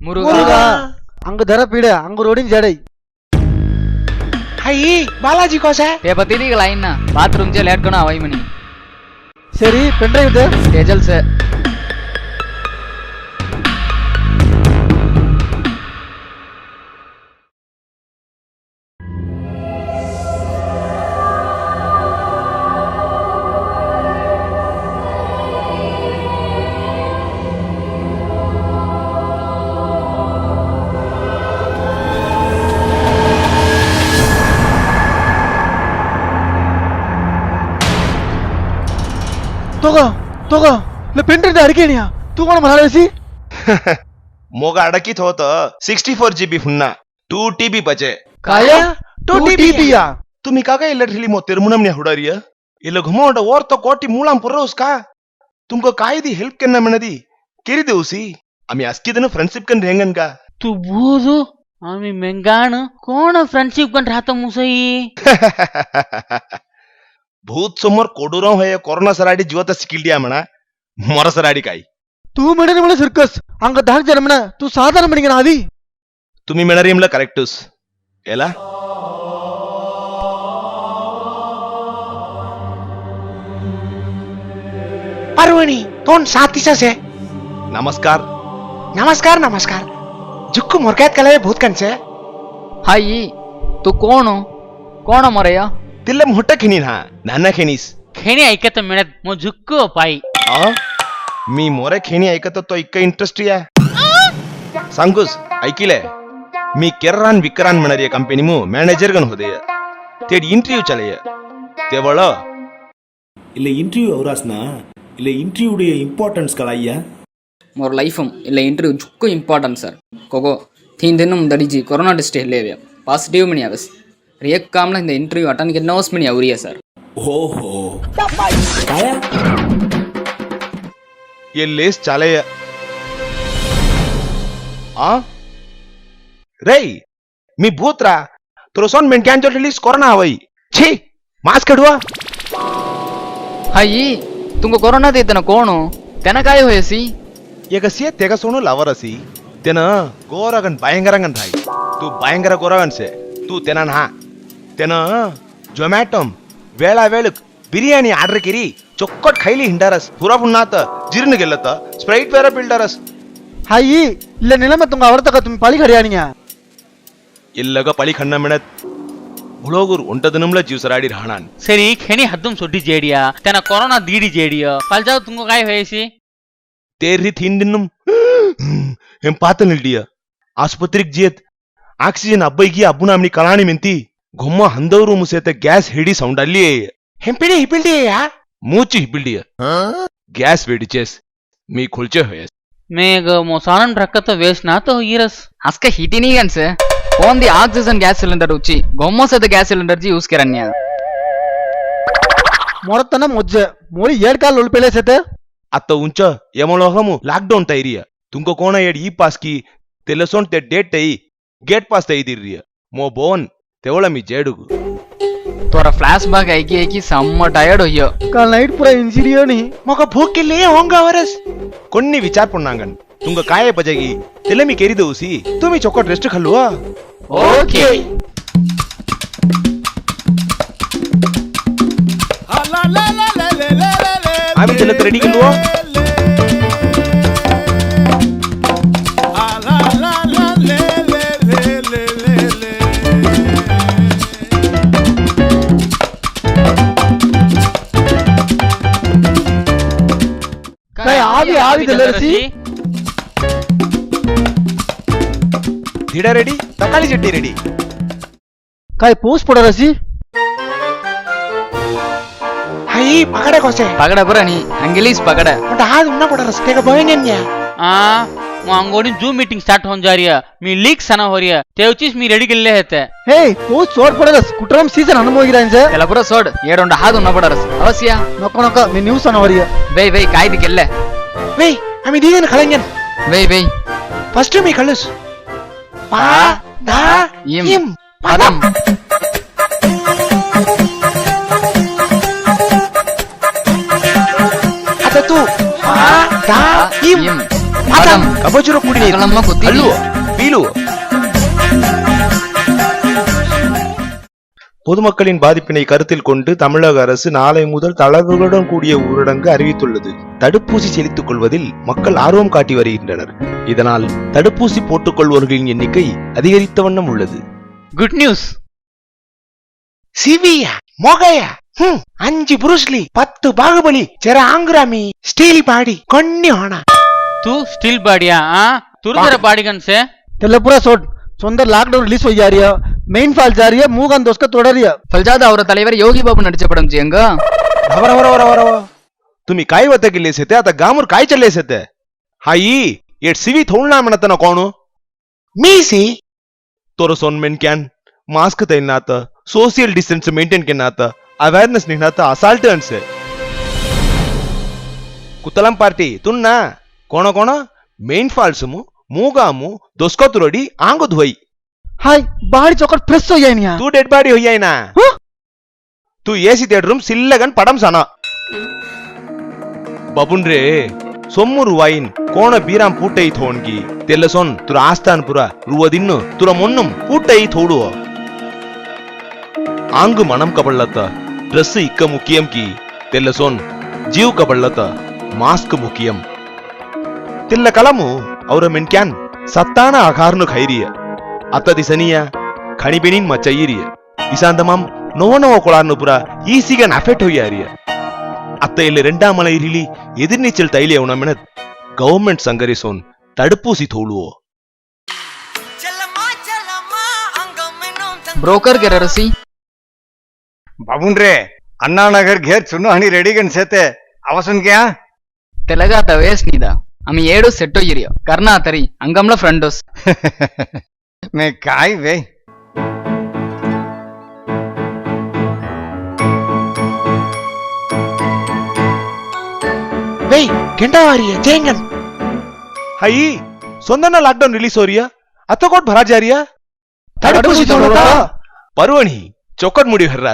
முருகா அங்க தர பீட அங்க ரோடின் ஜடை ஹை பாலாஜி கோச ఏ பத்தி నీకు లైన్ బాత్రూమ్ చే లేట్ కొన అవై మని సరే పెన్ డ్రైవ్ తేజల్ సార్ से तो का तो का ले पेंट्राईव्ह अडकेनिया तू कोण म्हणालीसी मोग अडकीत होत सिक्स्टी फोर जीबी हुन्ना टू टीबी बचे काय ಟೂ ಟಿ या तुम्ही का काय इलेक्ट्रिली मो तिरुमुनमने हुडारिय ಇಲ್ಲ घुमावट ओर तो कोटी मुळाम पुरवस का तुमको काय दी हेल्प करना म्हणदी केरी देऊसी आम्ही अस्किदन फ्रेंडशिप कन रेंगन का तू बोजो आम्ही मेंगाण कोण फ्रेंडशिप पण राहतो मुसई भूत समोर कोडुराव हे कोरोना सराडी जीवत सिकिल्डिया म्हणा मोर सराडी काय तू म्हणे मला सर्कस अंग धाक जर म्हणा तू साधारण म्हणे ना आधी तुम्ही मिळणार इमला करेक्टूस ఎలా पर्वणी तोंड साथीचाच आहे. नमस्कार. नमस्कार नमस्कार. जुक्कू मोरक्यात कलावे भूत कंचे हाई तू कोण? हो कोण हो मरया? तिल्ले मोठं खिनीन हा नाना खिनीस खेणी ऐकत मिळत मग झुक्को पायी आ? मी मोरे खेणी ऐकत तो इतकं इंटरेस्ट आहे सांगूस ऐकिले मी ಕೆರ್ರಾನ್ ವಿಕ್ರಾನ್ ಮಣರಿಯ ಕಂಪನಿ ಮು ಮ್ಯಾನೇಜರ್ ಗನ್ ಹೋದೆಯ ತೇಡಿ ಇಂಟರ್ವ್ಯೂ ಚಲೆಯ ತೆವಳ இல்லை இன்டர்வியூ அவராஸ்னா இல்லை இன்டர்வியூடைய இம்பார்ட்டன்ஸ்கள் ஐயா मोर लाइफम ಇಲ್ಲ ಇಂಟರ್ವ್ಯೂ ಜುಕ್ಕು ಇಂಪಾರ್ಟೆಂಟ್ ಸರ್ ಕೊಗೋ ತೀನ್ ದಿನ ದಡಿಜಿ ಕೊರೋನಾ ಟೆಸ್ಟ್ ಹೇಳೇವೆ ಪಾಸಿಟಿವ್ ಮನಿ ಅವಸ್ ರಿಯಕ್ ಕಾಮ್ಲ இந்த ಇಂಟರ್ವ್ಯೂ ಅಟನ್ಗೆ ನೋಸ್ ಮನಿ ಅವರಿಯ ಸರ್ ஓஹோ காயா ಎಲ್ಲೇಸ್ ಚಾಲೆಯ ಆ ರೈ मी भूतरा तुरसोन मेंट्यांचो रिलीज कोरोना हवई छी मास्क कडवा हाई तुमको कोरोना देताना कोण हो त्यांना काय होयसी ಈಗ ಸಿಯ ತೆಗ ಸೋನು ಲವರಸಿ ತೆನ ಗೋರಗನ್ ಭಯಂಕರಂಗನ್ ರಾಯ್ ತೂ ಭಯಂಕರ ಗೋರಗನ್ ಸೆ ತೂ તેના ઝોમેટો ವೇಳಾ ವೇಳಕ್ ಬಿರಿಯಾನಿ ಆರ್ಡರ್ ಕಿರಿ ಚೊಕ್ಕಟ್ ಖೈಲಿ ಹಿಂಡಾರಸ್ ಪೂರ ಪುಣ್ಣಾತ ಜೀರ್ಣ ಗೆಲ್ಲತ್ತ ಸ್ಪ್ರೈಟ್ ಬೇರೆ ಬೀಳ್ಡಾರಸ್ ಹಾಯಿ ಇಲ್ಲ ನಿಲಮ ತುಂಗ ಅವರ ತಕ ತುಂಬ ಪಳಿ ಖಡಿಯಾನಿಯ ಇಲ್ಲಗ ಪಳಿ ಖಣ್ಣ ಮಿಣತ್ ಮುಳೋಗೂರು ಒಂಟದನಂಲ ಜೀವಸರಾಡಿ ರಾಣಾನ್ ಸರಿ ಖೆಣಿ ಹದ್ದುಂ ಸೊಡ್ಡಿ ಜೇಡಿಯಾ ತನ ಕೊರೋನಾ ದೀಡಿ ಜೇಡಿಯ ಪಲ್ಜಾವ್ ತುಂಗ ಕಾಯಿ ಹೋಯಿಸಿ ತೇರ್ರಿ ತಿಂಡಿನ್ನುಂ ಹೆಂ ಪಾತ ನಿಲ್ಡಿಯ ಆಸ್ಪತ್ರೆಗ್ ಜೇತ್ ಆಕ್ಸಿಜನ್ ಅಬ್ಬೈಗಿ ಅಬ್ಬುನಾಮ್ನಿ ಕಲಾಣಿ ಮೆಂತಿ घुम्म हंदवरू मुसेते गैस हिडी साउंड अल्ली है मूच हिपिल गैस वेडिचेस खुलचे हुए मैं वेस्ट ना तो हीरस हिटी नहीं कंसे गैस सिलेंडर उची घुम्म से गैस सिलेंडर जी उसके रन्निया मोरतना मुझे अत उंचा ये तय रिया तुमको कौन ये पास की तेलसोंट ते डेट तय गेट पास तय दिर रिया मो बोन తెవల మీ చేడుకు తోర ఫ్లాష్ బ్యాక్ ఐకి ఐకి సమ్మ టయర్డ్ అయ్యో కాల్ నైట్ పూరా ఇంజీనియర్ని మాకు భోక్కెళ్ళే హోంగా వరస్ కొన్ని విచార్పున్నాంగన్ తుంగ కాయ బజగి తెలమి కెరిదోసి తుమి చొక్కట్ రెస్ట్ ఖల్లువా ఓకే ఆమె తెలకు రెడీ కిల్లువా काय आवी आवी दिलरसी धिडा रेडी तकाळी चट्टी रेडी काय पोस पडरसी हाई पकडे कसे ಪಗಡ ಬರ ನೀ ಹಂಗಿಲೀಸ್ ಪಗಡ पण हा उन्हा पडा रस्ते का बहिण आ मग अंगोडी जूम मीटिंग स्टार्ट होऊन जा रही है मी लीक सना हो रही है तेवचीच मी रेडी केलेले आहेत हे पोस चोट पडरस कुटरम सीजन ಹನುಮೋಗಿರಾಂಜೆ ಎಲ್ಲ ಪುರ ಸೋಡ್ ಏಡೊಂಡ ಹಾದು ಉನ್ನ ಬಡರಸ್ ಅವಶ್ಯ नको नको मी न्यूज ಅನವರಿಯ ಬೈ ಬೈ ಕಾಯ್ದು ಕೆಲ್ಲೆ மெய் அமைதியான கலைஞன். மெய் மெய் ஃபர்ஸ்ட் மெய் கல்லுஸ். பா தா இம். பதம். అతతో పా దా ఇం పదం కబజుర కుడి కలమ్మ కొత్తి అల్లు பொதுமக்களின் பாதிப்பினை கருத்தில் கொண்டு தமிழக அரசு நாளை முதல் தளர்வுகளுடன் கூடிய ஊரடங்கு அறிவித்துள்ளது. தடுப்பூசி செலுத்திக் கொள்வதில் மக்கள் ஆர்வம் காட்டி வருகின்றனர். இதனால் தடுப்பூசி போட்டுக் கொள்வோர்களின் எண்ணிக்கை அதிகரித்த வண்ணம் உள்ளது. குட் நியூஸ் சிவியா மோகையா அஞ்சு புருஷ்லி பத்து பாகுபலி செர ஆங்குராமி ஸ்டீல் பாடி கொன்னி ஹோனா தூ ஸ்டீல் பாடியா? துருதர பாடிகன்ஸே தெல்ல சோட். पूरा सोट सुंदर लॉकडाउन रिलीज हो जा रही है मेन फाइल जा रही है मुंह गंद उसका तोड़ रही है ஃபல்ஜாதா அவர தலைவர் யோகி பாபு நடிச்ச படம் ஜி எங்க बरोबर बरोबर बरोबर तुम्ही काय होतं गेले सेते आता गामूर काय चालले सेते हाई ये सिवी थोडना म्हणत ना कोण மீசி तोर सोन मेन कॅन मास्क तैनात social distance maintain केनात awareness निघनात assault अनसे कुतलम party तुन्ना कोण कोण मेन फाल्समु মুগামু দোস্ক তুরডি আঙ্গ ধুই হাই বাড়ি तू ফ্রেশ হই যায়নি তু ডেড বাড়ি হই যায়না रे ஏசி தேட்டரும் சில்லகன் बीराम சனா ಬಬುನ್ರೆ ಸೊಮ್ಮುರು ವೈನ್ ಕೋಣ ಬೀರಾಂ ಪೂಟೈ पुरा ತೆಲ್ಲಸೊನ್ ತುರ ಆಸ್ಥಾನ್ मुन्नम ರುವದಿನ್ನು ತುರ ಮೊನ್ನುಂ ಪೂಟೈ ಥೋಡುವ ಆಂಗು ಮಣಂ ಕಬಳ್ಳತ ಡ್ರೆಸ್ ಇಕ್ಕ ಮುಖ್ಯಂ ಕಿ जीव ಜೀವ್ ಕಬಳ್ಳತ मास्क ಮುಖ್ಯಂ ತಿಲ್ಲ ಕಲಮು ಅವರ ಮಿನ್ಕ್ಯಾನ್ ಸತ್ತಾನ ಅಘಾರ್ನು ಖೈರಿಯ ಅತ್ತ ದಿಸನಿಯ ಖಣಿಬೆನಿನ್ ಮಚ್ಚಯಿರಿಯ ಇಸಾಂದ ಮಾಮ್ ನೋವ ನೋವ ಕೊಳಾರ್ನು ಪುರ ಈಸಿಗೆ ನಫೆಟ್ ಹೊಯ್ಯಾರಿಯ ಅತ್ತ ಇಲ್ಲಿ ರೆಂಡಾ ಮಳೆ ಇರಿಲಿ ಎದಿರ್ನಿಚ್ಚಲ್ ತೈಲಿಯ ಉಣಮೆಣದ್ ಗೌರ್ಮೆಂಟ್ ಸಂಗರಿಸೋನ್ தடுப்பூசி தோழுவோ ब्रोकर के रसी बाबून रे अन्ना नगर घेर चुनो हनी रेडी गन सेते आवसन क्या तेलगा तवेस नीदा ఆమె ఏడు సెట్టో ఇరియో కర్ణ అతరి అంగంలో ఫ్రెండోస్ మే కాయ్ వే வெய் கெண்டவாரிய ஜெயங்கன் ஹை சொந்தன லாக்டவுன் ரிலீஸ் ஓரியா? அத்தகோட் பராஜாரியா? தடுப்பூசி தோணுதா பருவணி ಚೊಕ್ಕಟ್ ಮುಡಿ ಹರ್ರ